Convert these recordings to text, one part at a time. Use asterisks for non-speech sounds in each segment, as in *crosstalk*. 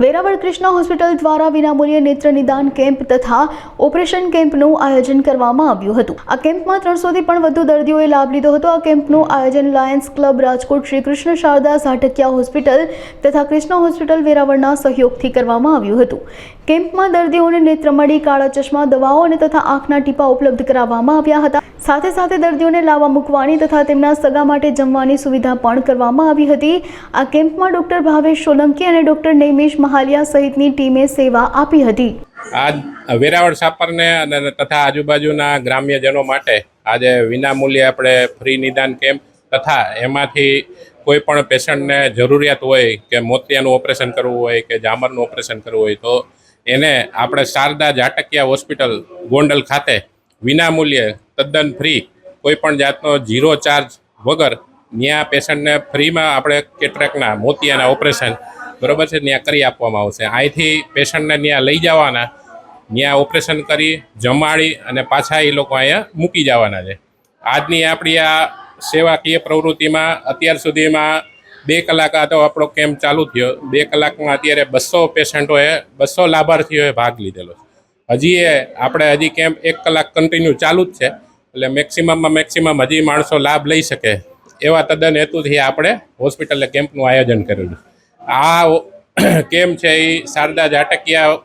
Veraval Krishna hospital દ્વારા વિનામૂલ્યે નેત્ર નિદાન કેમ્પ તથા ઓપરેશન કેમ્પનું આયોજન કરવામાં આવ્યું હતું. આ કેમ્પમાં ત્રણસોથી પણ વધુ દર્દીઓએ લાભ લીધો હતો. આ કેમ્પનું આયોજન Lions Club Rajkot Shri Krishna Sharada Zatakiya Hospital તથા કૃષ્ણ હોસ્પિટલ વેરાવળના સહયોગથી કરવામાં આવ્યું હતું. કેમ્પમાં દર્દીઓને નેત્રમણી કાળા ચશ્મા, દવાઓ અને તથા આંખના ટીપા ઉપલબ્ધ કરાવવામાં આવ્યા હતા. સાથે સાથે દર્દીઓને લાવવા મૂકવાની તથા તેમના સગા માટે જમવાની સુવિધા પણ કરવામાં આવી હતી. આ કેમ્પમાં ડોક્ટર ભાવેશ સોલંકી અને ડોક્ટર નૈમેશ મહાલિયા સહિતની ટીમે સેવા આપી હતી. આજ વેરાવળ સાપરને અને તથા આજુબાજુના ગ્રામ્યજનો માટે આજે વિનામૂલ્યે આપણે ફ્રી નિદાન કેમ્પ તથા એમાંથી કોઈ પણ પેશન્ટને જરૂરિયાત હોય કે મોતિયાનું ઓપરેશન કરવું હોય કે જામરનું ઓપરેશન કરવું હોય તો એને આપણે શારદા જાટકિયા હોસ્પિટલ ગોંડલ ખાતે વિનામૂલ્યે તદ્દન ફ્રી, કોઈ પણ જાતનો ઝીરો ચાર્જ વગર ત્યાં પેશન્ટને ફ્રીમાં આપણે કેટરેકના મોતિયાના ઓપરેશન બરોબર છે ત્યાં કરી આપવામાં આવશે. અહીંથી પેશન્ટને ત્યાં લઈ જવાના ત્યાં ઓપરેશન કરી, જમાડી અને પાછા એ લોકો અહીંયા મૂકી જવાના છે. આજની આપણી આ સેવાકીય પ્રવૃત્તિમાં અત્યાર સુધીમાં બે કલાક આ તો આપણો કેમ્પ ચાલુ થયો? બે કલાકમાં અત્યારે બસો પેશન્ટોએ બસો લાભાર્થીઓએ ભાગ લીધેલો હજી એ આપણે હજી કેમ્પ એક કલાક કન્ટિન્યુ ચાલુ જ છે. એટલે મેક્સિમમમાં મેક્સિમમ હજી માણસો લાભ લઈ શકે. એવા તદ્દન હેતુથી આપણે હોસ્પિટલે કેમ્પનું આયોજન કરેલું આ *clears throat* કેમ્પ છે એ શારદા જાટકિયા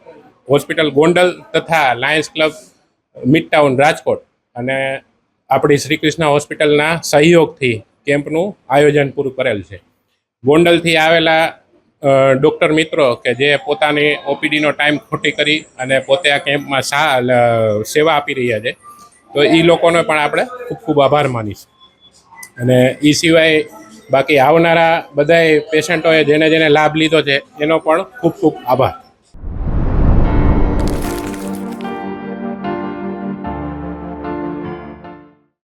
હોસ્પિટલ ગોંડલ તથા લાયન્સ ક્લબ મિડટાઉન રાજકોટ અને આપણી શ્રી કૃષ્ણ હોસ્પિટલના સહયોગથી કેમ્પનું આયોજન પૂરું કરેલ છે. ગોંડલથી આવેલા ડૉક્ટર મિત્રો કે જે પોતાની ઓપીડીનો ટાઈમ ખોટી કરી અને પોતે આ કેમ્પમાં સા સેવા આપી રહ્યા છે, તો એ લોકોનો પણ આપણે ખૂબ ખૂબ આભાર માનીશું. અને એ સિવાય બાકી આવનારા બધાય પેશન્ટોએ જેને જેને લાભ લીધો છે, એનો પણ ખૂબ ખૂબ આભાર.